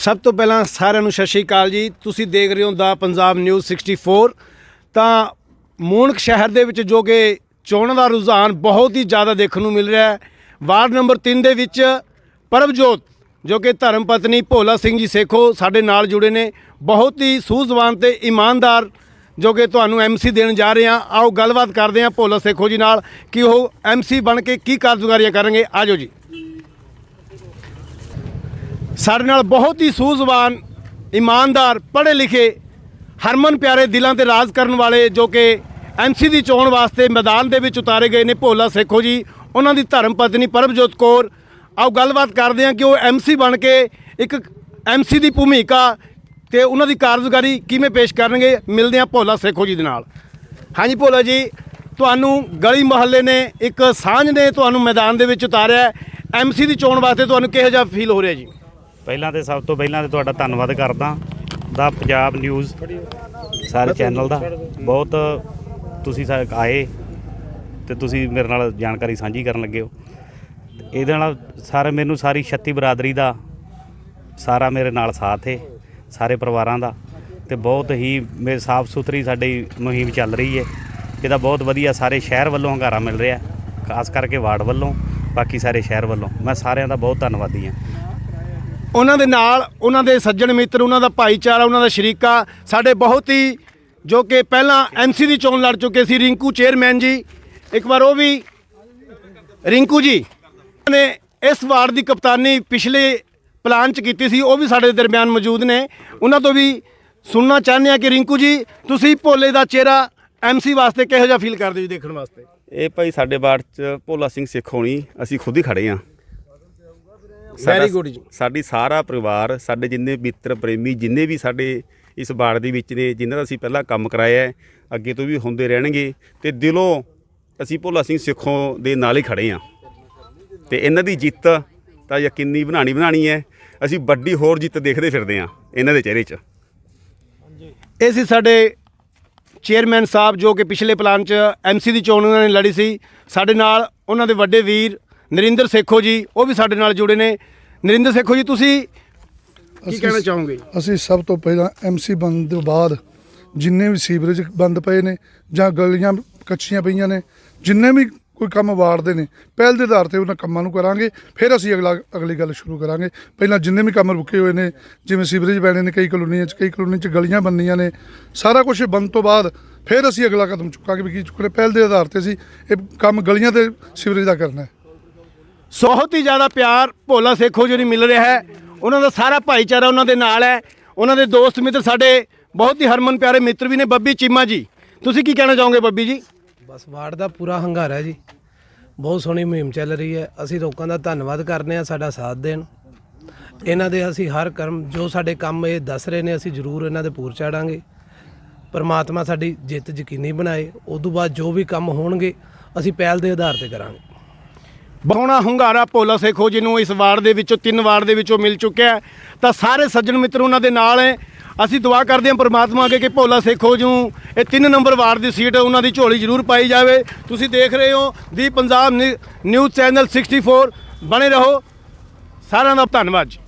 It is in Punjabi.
ਸਭ ਤੋਂ ਪਹਿਲਾਂ ਸਾਰਿਆਂ ਨੂੰ ਸਤਿ ਸ਼੍ਰੀ ਅਕਾਲ ਜੀ। ਤੁਸੀਂ ਦੇਖ ਰਹੇ ਹੋ ਦਾ ਪੰਜਾਬ ਨਿਊਜ਼ 64 ਤਾਂ ਮੂਣਕ ਸ਼ਹਿਰ ਦੇ ਵਿੱਚ ਜੋ ਕਿ ਚੋਣਾਂ ਦਾ ਰੁਝਾਨ ਬਹੁਤ ਹੀ ਜ਼ਿਆਦਾ ਦੇਖਣ ਨੂੰ ਮਿਲ ਰਿਹਾ ਹੈ। ਵਾਰਡ ਨੰਬਰ 3 ਦੇ ਵਿੱਚ ਪਰਮਜੋਤ ਜੋ ਕਿ ਧਰਮ ਪਤਨੀ ਭੋਲਾ ਸਿੰਘ ਜੀ ਸੇਖੋ ਸਾਡੇ ਨਾਲ ਜੁੜੇ ਨੇ। ਬਹੁਤ ਹੀ ਸੂਝਵਾਨ ਤੇ ਇਮਾਨਦਾਰ ਜੋ ਕਿ ਤੁਹਾਨੂੰ ਐਮਸੀ ਦੇਣ ਜਾ ਰਹੇ ਹਾਂ। ਆਓ ਗੱਲਬਾਤ ਕਰਦੇ ਹਾਂ ਭੋਲਾ ਸੇਖੋ ਜੀ ਨਾਲ ਕਿ ਉਹ ਐਮਸੀ ਬਣ ਕੇ ਕੀ ਕਾਰਜਗੁਜ਼ਾਰੀਆਂ ਕਰਨਗੇ। ਆਜੋ ਜੀ। ਸਾਡੇ ਨਾਲ ਬਹੁਤ ਹੀ ਸੂਝਵਾਨ, ਇਮਾਨਦਾਰ ਪੜ੍ਹੇ ਲਿਖੇ ਹਰਮਨ ਪਿਆਰੇ ਦਿਲਾਂ ਤੇ ਰਾਜ ਕਰਨ ਵਾਲੇ ਜੋ ਕਿ ਐਮਸੀ ਦੀ ਚੋਣ ਵਾਸਤੇ ਮੈਦਾਨ ਦੇ ਵਿੱਚ ਉਤਾਰੇ ਗਏ ਨੇ ਭੋਲਾ ਸੇਖੋ ਜੀ, ਉਹਨਾਂ ਦੀ ਧਰਮ ਪਤਨੀ ਪਰਮਜੋਤ ਕੌਰ। ਆਓ ਗੱਲਬਾਤ ਕਰਦੇ ਹਾਂ ਕਿ ਉਹ ਐਮਸੀ ਬਣ ਕੇ ਇੱਕ ਐਮਸੀ ਦੀ ਭੂਮਿਕਾ ਤੇ ਉਹਨਾਂ ਦੀ ਕਾਰਜਕਾਰੀ ਕਿਵੇਂ ਪੇਸ਼ ਕਰਨਗੇ। ਮਿਲਦੇ ਹਾਂ ਭੋਲਾ ਸੇਖੋ ਜੀ ਦੇ ਨਾਲ। ਹਾਂਜੀ ਭੋਲਾ ਜੀ, ਤੁਹਾਨੂੰ ਗਲੀ ਮੁਹੱਲੇ ਨੇ ਇੱਕ ਸਾਂਝ ਨੇ ਤੁਹਾਨੂੰ ਮੈਦਾਨ ਦੇ ਵਿੱਚ ਉਤਾਰਿਆ। ਐਮਸੀ ਦੀ ਚੋਣ ਵਾਸਤੇ ਤੁਹਾਨੂੰ ਕਿਹੋ ਜਿਹਾ ਫੀਲ ਹੋ ਰਿਹਾ ਜੀ? ਪਹਿਲਾਂ ਤੇ ਸਭ ਤੋਂ ਪਹਿਲਾਂ ਤੇ ਤੁਹਾਡਾ ਧੰਨਵਾਦ ਕਰਦਾ ਦਾ ਪੰਜਾਬ ਨਿਊਜ਼ ਸਾਰੇ ਚੈਨਲ ਦਾ। ਬਹੁਤ ਤੁਸੀਂ ਸਾ- ਆਏ ਤੇ ਤੁਸੀਂ ਮੇਰੇ ਨਾਲ ਜਾਣਕਾਰੀ ਸਾਂਝੀ ਕਰਨ ਲੱਗੇ ਹੋ। ਇਹਦੇ ਨਾਲ ਸਾਰੇ ਮੈਨੂੰ ਸਾਰੀ 36 ਬਰਾਦਰੀ ਦਾ ਸਾਰਾ ਮੇਰੇ ਨਾਲ ਸਾਥ ਹੈ ਸਾਰੇ ਪਰਿਵਾਰਾਂ ਦਾ ਤੇ ਬਹੁਤ ਹੀ ਮੇ ਸਾਫ਼ ਸੁਥਰੀ ਸਾਡੀ ਮੁਹਿੰਮ ਚੱਲ ਰਹੀ ਹੈ ਇਹਦਾ ਬਹੁਤ ਵਧੀਆ ਸਾਰੇ ਸ਼ਹਿਰ ਵੱਲੋਂ ਹੰਗਾਰਾ ਮਿਲ ਰਿਹਾ, ਖਾਸ ਕਰਕੇ ਵਾਰਡ ਵੱਲੋਂ, ਬਾਕੀ ਸਾਰੇ ਸ਼ਹਿਰ ਵੱਲੋਂ। ਮੈਂ ਸਾਰਿਆਂ ਦਾ ਬਹੁਤ ਧੰਨਵਾਦੀ ਹਾਂ। ਉਹਨਾਂ ਦੇ ਨਾਲ, ਉਹਨਾਂ ਦੇ ਸੱਜਣ ਮਿੱਤਰ, ਉਹਨਾਂ ਦਾ ਭਾਈਚਾਰਾ, ਉਹਨਾਂ ਦਾ ਸ਼ਰੀਕਾ, ਸਾਡੇ ਬਹੁਤ ਹੀ ਜੋ ਕਿ ਪਹਿਲਾਂ ਐਮਸੀ ਦੀ ਚੋਣ ਲੜ ਚੁੱਕੇ ਸੀ ਰਿੰਕੂ ਚੇਅਰਮੈਨ ਜੀ। ਇੱਕ ਵਾਰ ਉਹ ਵੀ, ਰਿੰਕੂ ਜੀ, ਨੇ ਇਸ ਵਾਰਡ ਦੀ ਕਪਤਾਨੀ ਪਿਛਲੇ ਪਲਾਨ ਚ ਕੀਤੀ ਸੀ, ਉਹ ਵੀ ਸਾਡੇ ਦਰਮਿਆਨ ਮੌਜੂਦ ਨੇ। ਉਹਨਾਂ ਤੋਂ ਵੀ ਸੁਣਨਾ ਚਾਹੁੰਦੇ ਆ ਕਿ ਰਿੰਕੂ ਜੀ, ਤੁਸੀਂ ਭੋਲੇ ਦਾ ਚਿਹਰਾ ਐਮਸੀ ਵਾਸਤੇ ਕਿਹੋ ਜਿਹਾ ਫੀਲ ਕਰਦੇ ਹੋ ਜੀ ਦੇਖਣ ਵਾਸਤੇ? ਇਹ ਭਾਈ ਸਾਡੇ ਵਾਰਡ ਚ ਭੋਲਾ ਸਿੰਘ ਸਿੱਖ ਹੋਣੀ, ਅਸੀਂ ਖੁਦ ਹੀ ਖੜੇ ਆ ਵੈਰੀ ਗੁੱਡ ਜੀ। ਸਾਡੀ ਸਾਰਾ ਪਰਿਵਾਰ ਸਾਡੇ ਜਿੰਨੇ ਮਿੱਤਰ ਪ੍ਰੇਮੀ ਜਿੰਨੇ ਵੀ ਸਾਡੇ ਇਸ ਵਾਰਡ ਦੇ ਵਿੱਚ ਨੇ ਜਿਨ੍ਹਾਂ ਦਾ ਅਸੀਂ ਪਹਿਲਾਂ ਕੰਮ ਕਰਾਇਆ ਹੈ ਅੱਗੇ ਤੋਂ ਵੀ ਹੁੰਦੇ ਰਹਿਣਗੇ ਤੇ ਦਿਲੋਂ ਅਸੀਂ ਭੋਲਾ ਸਿੰਘ ਸਿੱਖੋਂ ਦੇ ਨਾਲ ਹੀ ਖੜੇ ਆ ਤੇ ਇਹਨਾਂ ਦੀ ਜਿੱਤ ਤਾਂ ਯਕੀਨੀ ਬਣਾਣੀ ਬਣਾਣੀ ਹੈ। ਅਸੀਂ ਵੱਡੀ ਹੋਰ ਜਿੱਤ ਦੇਖਦੇ ਫਿਰਦੇ ਆ ਇਹਨਾਂ ਦੇ ਚਿਹਰੇ 'ਚ। ਇਹ ਸੀ ਸਾਡੇ ਚੇਅਰਮੈਨ ਸਾਹਿਬ ਜੋ ਕਿ ਪਿਛਲੇ ਪਲਾਨ 'ਚ ਐਮਸੀ ਦੀ ਚੋਣ ਉਹਨਾਂ ਨੇ ਲੜੀ ਸੀ। ਸਾਡੇ ਨਾਲ ਉਹਨਾਂ ਦੇ ਵੱਡੇ ਵੀਰ ਨਰਿੰਦਰ ਸੇਖੋ ਜੀ ਉਹ ਵੀ ਸਾਡੇ ਨਾਲ ਜੁੜੇ ਨੇ। ਨਰਿੰਦਰ ਸੇਖੋ ਜੀ ਤੁਸੀਂ ਕੀ ਅਸੀਂ- ਕਹਿਣਾ ਚਾਹੋਗੇ? ਅਸੀਂ ਸਭ ਤੋਂ ਪਹਿਲਾਂ ਐਮਸੀ ਬਣਨ ਤੋਂ ਬਾਅਦ ਜਿੰਨੇ ਵੀ ਸੀਵਰੇਜ ਬੰਦ ਪਏ ਨੇ ਜਾਂ ਗਲੀਆਂ ਕੱਚੀਆਂ ਪਈਆਂ ਨੇ ਜਿੰਨੇ ਵੀ ਕੋਈ ਕੰਮ ਵਾਰਦੇ ਨੇ ਪਹਿਲ ਦੇ ਆਧਾਰ ਤੇ ਉਹਨਾਂ ਕੰਮਾਂ ਨੂੰ ਕਰਾਂਗੇ ਫਿਰ ਅਸੀਂ ਅਗਲਾ ਅਗਲੀ ਗੱਲ ਸ਼ੁਰੂ ਕਰਾਂਗੇ। ਪਹਿਲਾਂ ਜਿੰਨੇ ਵੀ ਕੰਮ ਰੁਕੇ ਹੋਏ ਨੇ ਜਿਵੇਂ ਸੀਵਰੇਜ ਪੈਣੇ ਨੇ ਕਈ ਕਲੋਨੀਆਂ 'ਚ ਕਈ ਕਲੋਨੀ 'ਚ ਗਲੀਆਂ ਬਣਨੀਆਂ ਨੇ ਸਾਰਾ ਕੁਝ ਬੰਦ ਤੋਂ ਬਾਅਦ ਫਿਰ ਅਸੀਂ ਅਗਲਾ ਕਦਮ ਚੁੱਕਾਂਗੇ ਵੀ ਕੀ ਚੁੱਕਣੇ। ਪਹਿਲ ਦੇ ਆਧਾਰ ਤੇ ਅਸੀਂ ਇਹ ਕੰਮ ਗਲੀਆਂ ਤੇ ਸੀਵਰੇਜ ਦਾ ਕਰਨਾ ਹੈ। ਬਹੁਤ ਹੀ ਜ਼ਿਆਦਾ ਪਿਆਰ ਭੋਲਾ ਸੇਖੋ ਜੀ ਨੂੰ ਮਿਲ ਰਿਹਾ ਹੈ। ਉਹਨਾਂ ਦਾ ਸਾਰਾ ਭਾਈਚਾਰਾ ਉਹਨਾਂ ਦੇ ਨਾਲ ਹੈ। ਉਹਨਾਂ ਦੇ ਦੋਸਤ ਮਿੱਤਰ ਸਾਡੇ ਬਹੁਤ ਹੀ ਹਰਮਨ ਪਿਆਰੇ ਮਿੱਤਰ ਵੀ ਨੇ, ਬੱਬੀ ਚੀਮਾ ਜੀ। ਤੁਸੀਂ ਕੀ ਕਹਿਣਾ ਚਾਹੋਗੇ ਬੱਬੀ ਜੀ? ਬਸ ਵਾਰਡ ਦਾ ਪੂਰਾ ਹੰਗਾਰਾ ਹੈ ਜੀ। ਬਹੁਤ ਸੋਹਣੀ ਮੁਹਿੰਮ ਚੱਲ ਰਹੀ ਹੈ। ਅਸੀਂ ਲੋਕਾਂ ਦਾ ਧੰਨਵਾਦ ਕਰਦੇ ਹਾਂ ਸਾਡਾ ਸਾਥ ਦੇਣ। ਇਹਨਾਂ ਦੇ ਅਸੀਂ ਹਰ ਕਰਮ, ਜੋ ਸਾਡੇ ਕੰਮ ਇਹ ਦੱਸ ਰਹੇ ਨੇ, ਅਸੀਂ ਜ਼ਰੂਰ ਇਹਨਾਂ ਦੇ ਪੂਰ ਚਾੜਾਂਗੇ। ਪਰਮਾਤਮਾ ਸਾਡੀ ਜਿੱਤ ਯਕੀਨੀ ਬਣਾਏ। ਉਸ ਤੋਂ ਬਾਅਦ ਜੋ ਵੀ ਕੰਮ ਹੋਣਗੇ, ਅਸੀਂ ਪਹਿਲ ਦੇ ਆਧਾਰ ਤੇ ਕਰਾਂਗੇ। ਬਹੁਣਾ ਹੁੰਗਾਰਾ ਭੋਲਾ ਸੇਖੋ ਜੀ ਨੂੰ ਇਸ ਵਾਰਡ ਦੇ ਵਿੱਚੋਂ, ਤਿੰਨ ਵਾਰਡ ਦੇ ਵਿੱਚੋਂ ਮਿਲ ਚੁੱਕਿਆ ਤਾਂ ਸਾਰੇ ਸੱਜਣ ਮਿੱਤਰ ਉਹਨਾਂ ਦੇ ਨਾਲ ਹੈ। ਅਸੀਂ ਦੁਆ ਕਰਦੇ ਹਾਂ ਪ੍ਰਮਾਤਮਾ ਅੱਗੇ ਕਿ ਭੋਲਾ ਸੇਖੋ ਜੀ। ਨੂੰ ਇਹ ਤਿੰਨ ਨੰਬਰ ਵਾਰਡ ਦੀ ਸੀਟ ਉਹਨਾਂ ਦੀ ਝੋਲੀ ਜ਼ਰੂਰ ਪਾਈ ਜਾਵੇ। ਤੁਸੀਂ ਦੇਖ ਰਹੇ ਹੋ ਦੀ ਪੰਜਾਬ ਨਿ- ਨਿਊਜ਼ ਚੈਨਲ 64 ਬਣੇ ਰਹੋ। ਸਾਰਿਆਂ ਦਾ ਧੰਨਵਾਦ ਜੀ।